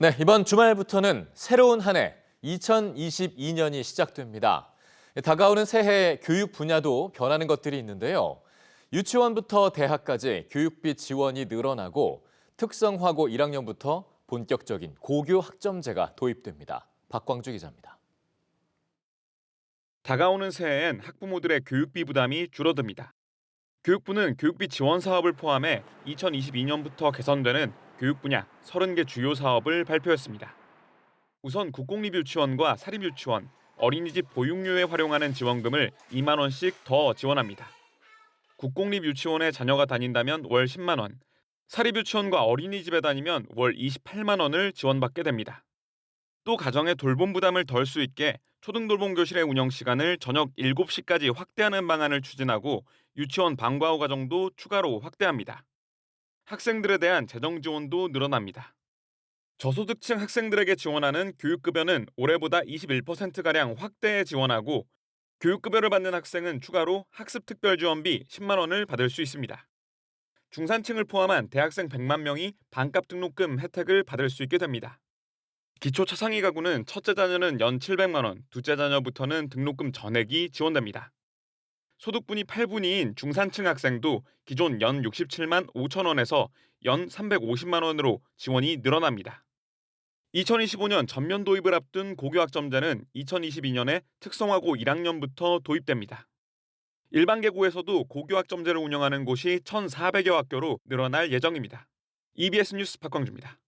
네, 이번 주말부터는 새로운 한 해 2022년이 시작됩니다. 다가오는 새해 교육 분야도 변하는 것들이 있는데요. 유치원부터 대학까지 교육비 지원이 늘어나고 특성화고 1학년부터 본격적인 고교 학점제가 도입됩니다. 박광주 기자입니다. 다가오는 새해엔 학부모들의 교육비 부담이 줄어듭니다. 교육부는 교육비 지원 사업을 포함해 2022년부터 개선되는 교육 분야 30개 주요 사업을 발표했습니다. 우선 국공립유치원과 사립유치원, 어린이집 보육료에 활용하는 지원금을 2만 원씩 더 지원합니다. 국공립 유치원에 자녀가 다닌다면 월 10만 원, 사립 유치원과 어린이집에 다니면 월 28만 원을 지원받게 됩니다. 또 가정의 돌봄 부담을 덜 수 있게 초등돌봄 교실의 운영 시간을 저녁 7시까지 확대하는 방안을 추진하고 유치원 방과 후 과정도 추가로 확대합니다. 학생들에 대한 재정 지원도 늘어납니다. 저소득층 학생들에게 지원하는 교육급여는 올해보다 21%가량 확대해 지원하고 교육급여를 받는 학생은 추가로 학습특별지원비 10만 원을 받을 수 있습니다. 중산층을 포함한 대학생 100만 명이 반값 등록금 혜택을 받을 수 있게 됩니다. 기초 차상위 가구는 첫째 자녀는 연 700만 원, 둘째 자녀부터는 등록금 전액이 지원됩니다. 소득분이 8분위인 중산층 학생도 기존 연 67만 5천 원에서 연 350만 원으로 지원이 늘어납니다. 2025년 전면 도입을 앞둔 고교학점제는 2022년에 특성화고 1학년부터 도입됩니다. 일반 계고에서도 고교학점제를 운영하는 곳이 1,400여 학교로 늘어날 예정입니다. EBS 뉴스 박광주입니다.